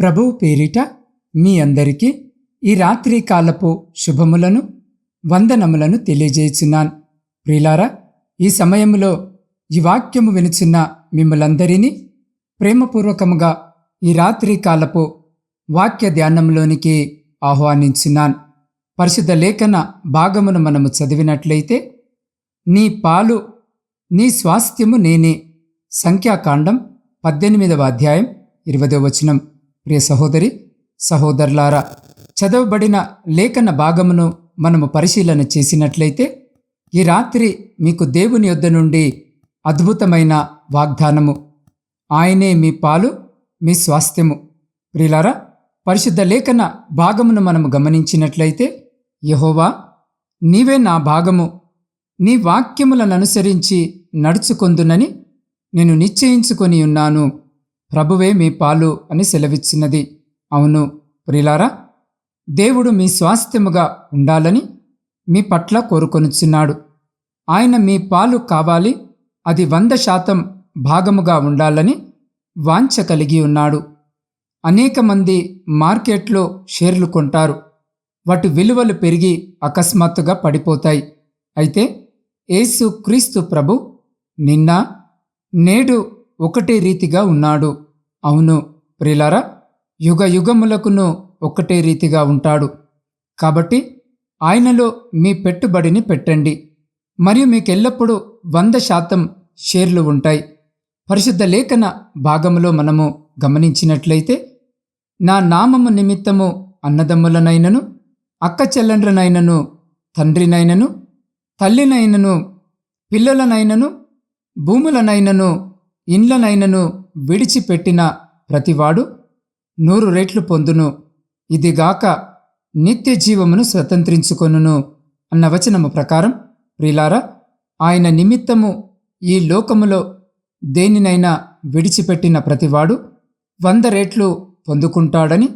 ప్రభువు పేరిట మీ అందరికీ ఈ రాత్రి కాలపు శుభములను వందనములను తెలియజేయుచున్నాను. ప్రియులారా ఈ సమయంలో ఈ వాక్యము వినుచున్న మిమ్మలందరినీ ప్రేమపూర్వకముగా ఈ రాత్రి కాలపు వాక్య ధ్యానంలోనికి ఆహ్వానించున్నాను. పరిశుద్ధ లేఖన భాగమును మనము చదివినట్లయితే నీ పాలు నీ స్వాస్థ్యము నేనే. సంఖ్యాకాండం పద్దెనిమిదవ అధ్యాయం ఇరవదో వచనం. ప్రియ సహోదరి సహోదరులారా చదవబడిన లేఖన భాగమును మనము పరిశీలన చేసినట్లయితే ఈ రాత్రి మీకు దేవుని యొద్ద నుండి అద్భుతమైన వాగ్దానము. ఆయనే మీ పాలు మీ స్వాస్థ్యము. ప్రియులారా పరిశుద్ధ లేఖన భాగమును మనము గమనించినట్లయితే యహోవా నీవే నా భాగము. నీ వాక్యములను అనుసరించి నడుచుకొందునని నేను నిశ్చయించుకొని ఉన్నాను. ప్రభువే మీ పాలు అని సెలవిచ్చినది. అవును ప్రిలారా దేవుడు మీ స్వాస్థ్యముగా ఉండాలని మీ పట్ల కోరుకొనుచున్నాడు. ఆయన మీ పాలు కావాలి అది వంద శాతం భాగముగా ఉండాలని వాంఛ కలిగి ఉన్నాడు. అనేక మంది మార్కెట్లో షేర్లు కొంటారు. వాటి విలువలు పెరిగి అకస్మాత్తుగా పడిపోతాయి. అయితే యేసు క్రీస్తు ప్రభు నిన్న నేడు ఒకటే రీతిగా ఉన్నాడు. అవును ప్రిలారా యుగ యుగములకును ఒకటే రీతిగా ఉంటాడు. కాబట్టి ఆయనలో మీ పెట్టుబడిని పెట్టండి. మరియు మీకెల్లప్పుడూ వంద శాతం షేర్లు ఉంటాయి. పరిశుద్ధ లేఖన భాగములో మనము గమనించినట్లయితే నా నామము నిమిత్తము అన్నదమ్ములనైనను అక్క చెల్లెండ్రనైనను తండ్రినైనను తల్లినైనను పిల్లలనైనను భూములనైనను ఇండ్లనైనను విడిచిపెట్టిన ప్రతివాడు నూరు రెట్లు పొందును. ఇదిగాక నిత్య జీవమును స్వతంత్రించుకొనును అన్న వచనము ప్రకారం ప్రిలారా ఆయన నిమిత్తము ఈ లోకములో దేనినైనా విడిచిపెట్టిన ప్రతివాడు వంద రేట్లు పొందుకుంటాడని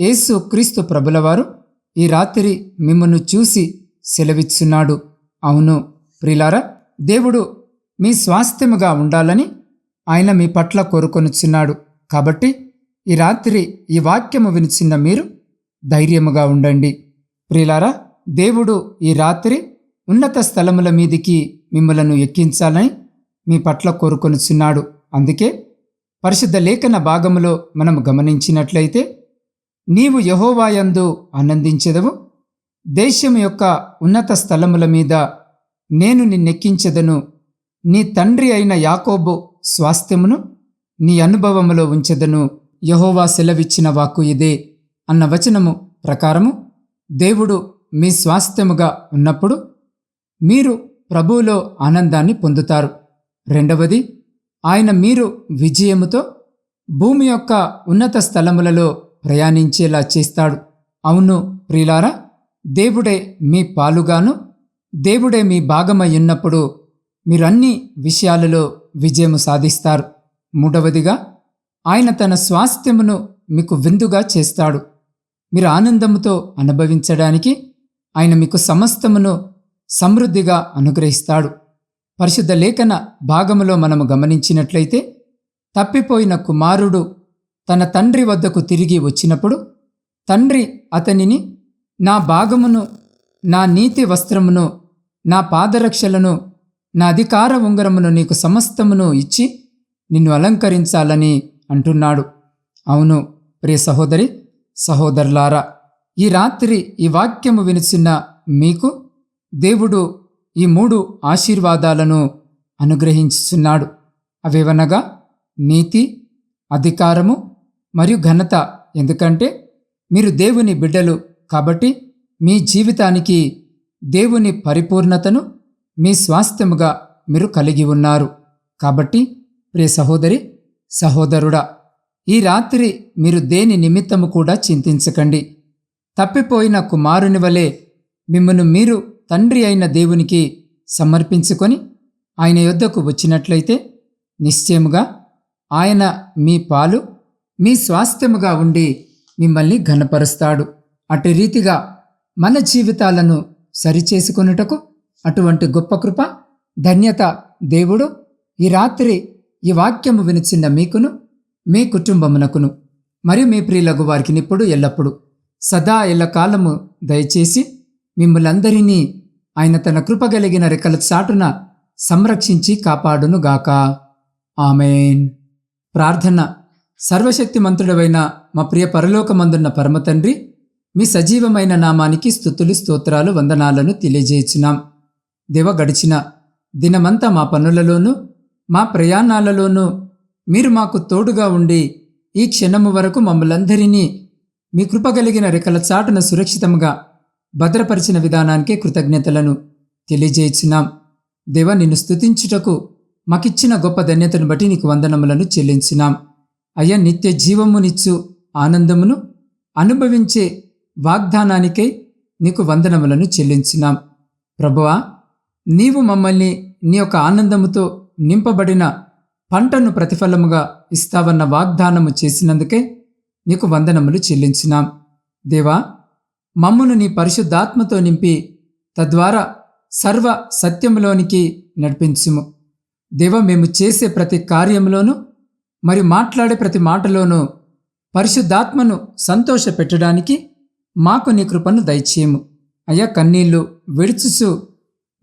యేసు క్రీస్తు ప్రభులవారు ఈ రాత్రి మిమ్మను చూసి సెలవిచ్చున్నాడు. అవును ప్రిలారా దేవుడు మీ స్వాస్థ్యముగా ఉండాలని ఆయన మీ పట్ల కోరుకొనుచున్నాడు. కాబట్టి ఈ రాత్రి ఈ వాక్యము వినిచిన్న మీరు ధైర్యముగా ఉండండి. ప్రియులారా దేవుడు ఈ రాత్రి ఉన్నత స్థలముల మీదికి మిమ్మలను ఎక్కించాలని మీ పట్ల కోరుకొనుచున్నాడు. అందుకే పరిశుద్ధ లేఖన భాగములో మనం గమనించినట్లయితే నీవు యహోవాయందు ఆనందించెదవు దేశం యొక్క ఉన్నత స్థలముల మీద నేను నిన్నెక్కించెదను నీ తండ్రి అయిన యాకోబు స్వాస్థ్యమును నీ అనుభవములో ఉంచెదను. యహోవా సెలవిచ్చిన వాక్కు ఇదే అన్న వచనము ప్రకారము దేవుడు మీ స్వాస్థ్యముగా ఉన్నప్పుడు మీరు ప్రభువులో ఆనందాన్ని పొందుతారు. రెండవది ఆయన మీరు విజయముతో భూమి యొక్క ఉన్నత స్థలములలో ప్రయాణించేలా చేస్తాడు. అవును ప్రిలారా దేవుడే మీ పాలుగాను దేవుడే మీ భాగమై ఉన్నప్పుడు మీరు అన్ని విషయాలలో విజయము సాధిస్తారు. మూడవదిగా ఆయన తన స్వాస్థ్యమును మీకు విందుగా చేస్తాడు. మీరు ఆనందముతో అనుభవించడానికి ఆయన మీకు సమస్తమును సమృద్ధిగా అనుగ్రహిస్తాడు. పరిశుద్ధ లేఖన భాగములో మనము గమనించినట్లయితే తప్పిపోయిన కుమారుడు తన తండ్రి వద్దకు తిరిగి వచ్చినప్పుడు తండ్రి అతనిని నా భాగమును నా నీతి వస్త్రమును నా పాదరక్షలను నా అధికార ఉంగరమును నీకు సమస్తమును ఇచ్చి నిన్ను అలంకరించాలని అంటున్నాడు. అవును ప్రియ సహోదరి సహోదరులారా ఈ రాత్రి ఈ వాక్యము వినిచిన మీకు దేవుడు ఈ మూడు ఆశీర్వాదాలను అనుగ్రహించుచున్నాడు. అవేవనగా నీతి అధికారము మరియు ఘనత. ఎందుకంటే మీరు దేవుని బిడ్డలు కాబట్టి మీ జీవితానికి దేవుని పరిపూర్ణతను మీ స్వాస్థ్యముగా మీరు కలిగి ఉన్నారు. కాబట్టి ప్రియ సహోదరి సహోదరుడా ఈ రాత్రి మీరు దేని నిమిత్తము కూడా చింతించకండి. తప్పిపోయిన కుమారుని వలె మిమ్మను మీరు తండ్రి అయిన దేవునికి సమర్పించుకొని ఆయన యొద్దకు వచ్చినట్లయితే నిశ్చయముగా ఆయన మీ పాలు మీ స్వాస్థ్యముగా ఉండి మిమ్మల్ని ఘనపరుస్తాడు. అటు రీతిగా మన జీవితాలను సరిచేసుకొనుటకు అటువంటి గొప్ప కృప ధన్యత దేవుడు ఈ రాత్రి ఈ వాక్యము వినిచిన్న మీకును మీ కుటుంబమునకును మరియు మీ ప్రియులకు వారికి ఇప్పుడు ఎల్లప్పుడు. సదా ఎల్లకాలము దయచేసి మిమ్మలందరినీ ఆయన తన కృప కలిగిన రెక్కల చాటున సంరక్షించి కాపాడునుగాక. ఆమెన్. ప్రార్థన. సర్వశక్తిమంతుడవైన మా ప్రియ పరలోకమందున్న పరమతండ్రి మీ సజీవమైన నామానికి స్థుతులు స్తోత్రాలు వందనాలను తెలియజేయుచున్నాం. దివ గడిచిన దినమంతా మా పనులలోనూ మా ప్రయాణాలలోనూ మీరు మాకు తోడుగా ఉండి ఈ క్షణము వరకు మమ్మలందరినీ మీ కృపగలిగిన రెక్కల చాటున సురక్షితంగా భద్రపరిచిన విధానానికే కృతజ్ఞతలను తెలియజేయించున్నాం. దేవ నిన్ను స్తుతించుటకు మాకిచ్చిన గొప్ప ధన్యతను బట్టి నీకు వందనములను చెల్లించున్నాం. అయ్యా నిత్య జీవమునిచ్చు ఆనందమును అనుభవించే వాగ్దానానికై నీకు వందనములను చెల్లించున్నాం. ప్రభువా నీవు మమ్మల్ని నీ యొక్క ఆనందముతో నింపబడిన పంటను ప్రతిఫలముగా ఇస్తావన్న వాగ్దానము చేసినందుకే నీకు వందనములు చెల్లించినాం. దేవా మమ్మును నీ పరిశుద్ధాత్మతో నింపి తద్వారా సర్వ సత్యములోనికి నడిపించుము. దేవ మేము చేసే ప్రతి కార్యంలోనూ మరి మాట్లాడే ప్రతి మాటలోనూ పరిశుద్ధాత్మను సంతోష పెట్టడానికి మాకు నీ కృపను దయచేయము. అయ్యా కన్నీళ్ళు విడుచుచు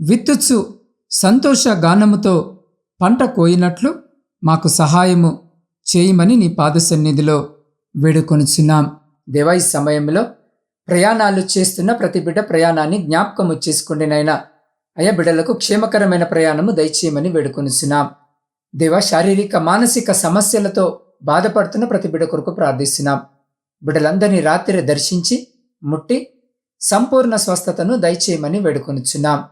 విత్తుచు సంతోష గానముతో పంట కోయినట్లు మాకు సహాయము చేయమని నీ పాద సన్నిధిలో వేడుకొనుచున్నాం. దేవా ఈ సమయంలో ప్రయాణాలు చేస్తున్న ప్రతి బిడ్డ ప్రయాణాన్ని జ్ఞాపకము చేసుకోండి నాయనా అయ్యా బిడ్డలకు క్షేమకరమైన ప్రయాణము దయచేయమని వేడుకొనిచున్నాం. దేవ శారీరక మానసిక సమస్యలతో బాధపడుతున్న ప్రతి బిడ్డ కొరకు ప్రార్థిస్తున్నాం. బిడ్డలందరినీ రాత్రి దర్శించి ముట్టి సంపూర్ణ స్వస్థతను దయచేయమని వేడుకొనిచున్నాం.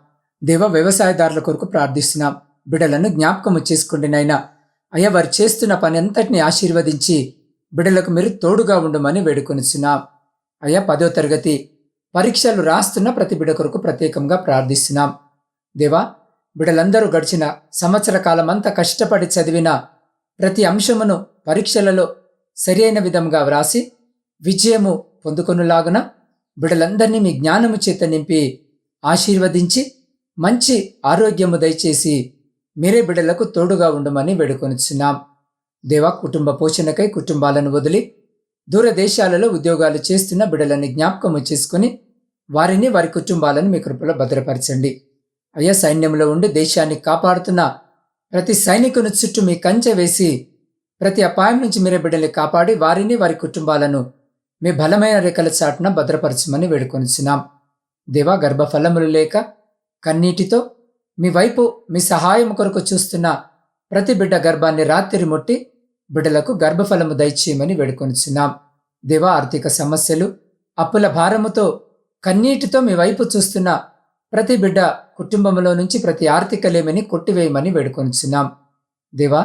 దేవ వ్యవసాయదారుల కొరకు ప్రార్థిస్తున్నాం. బిడలను జ్ఞాపకము చేసుకోండి నాయనా. అయ్యా వారు చేస్తున్న పని అంతటిని ఆశీర్వదించి బిడలకు మీరు తోడుగా ఉండమని వేడుకొనిచున్నాం. అయ్యా పదో తరగతి పరీక్షలు రాస్తున్న ప్రతి బిడ కొరకు ప్రత్యేకంగా ప్రార్థిస్తున్నాం. దేవా బిడలందరూ గడిచిన సంవత్సర కాలమంతా కష్టపడి చదివిన ప్రతి అంశమును పరీక్షలలో సరియైన విధంగా వ్రాసి విజయము పొందుకొనులాగున బిడలందరినీ మీ జ్ఞానము చేత నింపి ఆశీర్వదించి మంచి ఆరోగ్యము దయచేసి మీరే బిడ్డలకు తోడుగా ఉండమని వేడుకొనిచున్నాం. దేవా కుటుంబ పోషణకై కుటుంబాలను వదిలి దూరదేశాలలో ఉద్యోగాలు చేస్తున్న బిడ్డలని జ్ఞాపకము చేసుకుని వారిని వారి కుటుంబాలను మీ కృపలో భద్రపరచండి. అయ్యా సైన్యంలో ఉండి దేశాన్ని కాపాడుతున్న ప్రతి సైనికుని చుట్టూ మీ కంచె వేసి ప్రతి అపాయం నుంచి మీరే బిడ్డల్ని కాపాడి వారిని వారి కుటుంబాలను మీ బలమైన రేఖల చాటున భద్రపరచమని వేడుకొనిచున్నాం. దేవా గర్భఫలములు లేక కన్నీటితో మీ వైపు మీ సహాయం కొరకు చూస్తున్న ప్రతి బిడ్డ గర్భాన్ని రాత్రి ముట్టి బిడ్డలకు గర్భఫలము దయచేయమని వేడుకొనిచున్నాం. దేవా ఆర్థిక సమస్యలు అప్పుల భారముతో కన్నీటితో మీ వైపు చూస్తున్న ప్రతి బిడ్డ కుటుంబంలో నుంచి ప్రతి ఆర్థిక లేమిని కొట్టివేయమని వేడుకొనిచున్నాం. దేవా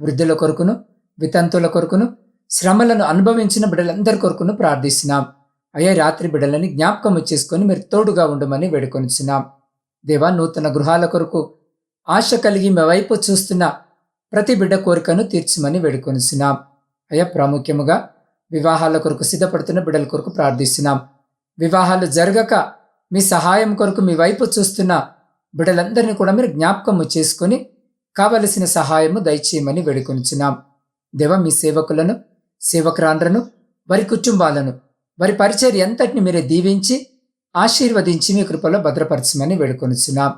వృద్ధుల కొరకును వితంతుల కొరకును శ్రమలను అనుభవించిన బిడ్డలందరి కొరకును ప్రార్థిస్తున్నాం. అయ్యా రాత్రి బిడ్డలని జ్ఞాపకం చేసుకొని మీరు తోడుగా ఉండమని వేడుకొనిచున్నాం. దేవా నూతన గృహాల కొరకు ఆశ కలిగి మీ వైపు చూస్తున్న ప్రతి బిడ్డ కోరికను తీర్చమని వేడుకొనిసినాం అయ్యా ప్రాముఖ్యముగా వివాహాల కొరకు సిద్ధపడుతున్న బిడ్డల కొరకు ప్రార్థిస్తున్నాం. వివాహాలు జరగక మీ సహాయం కొరకు మీ వైపు చూస్తున్న బిడ్డలందరినీ కూడా మీరు జ్ఞాపకము చేసుకొని కావలసిన సహాయము దయచేయమని వేడుకొనిచున్నాం. దేవ మీ సేవకులను సేవకురాండ్రను వారి కుటుంబాలను వారి పరిచయం ఎంతటిని మీరే దీవించి ఆశీర్వదించి మీ కృపలో భద్రపరచమని వేడుకొనిచున్నాం.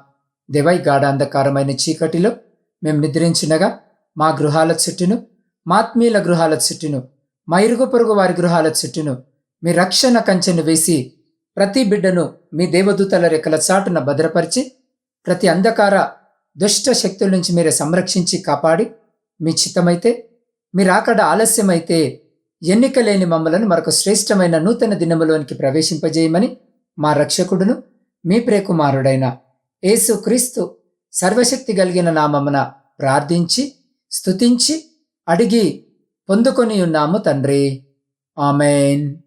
దేవై గాఢాంధకారమైన చీకటిలో మేము నిద్రించినగా మా గృహాల చుట్టూను మాత్మీయుల గృహాల చుట్టూను మా ఇరుగు పొరుగు వారి గృహాల చుట్టూను మీ రక్షణ కంచెను వేసి ప్రతి బిడ్డను మీ దేవదూతల రెక్కల చాటున భద్రపరిచి ప్రతి అంధకార దుష్ట శక్తుల నుంచి మీరే సంరక్షించి కాపాడి మీ చిత్తమైతే మీరు అక్కడ ఆలస్యమైతే ఎన్నిక లేని మమ్మలను మరొక శ్రేష్టమైన నూతన దినములోనికి ప్రవేశింపజేయమని మా రక్షకుడును మీ ప్రేకుమారుడైన యేసుక్రీస్తు సర్వశక్తి కలిగిన నామమున ప్రార్థించి స్తుతించి అడిగి పొందుకొని ఉన్నాము తండ్రి. ఆమెన్.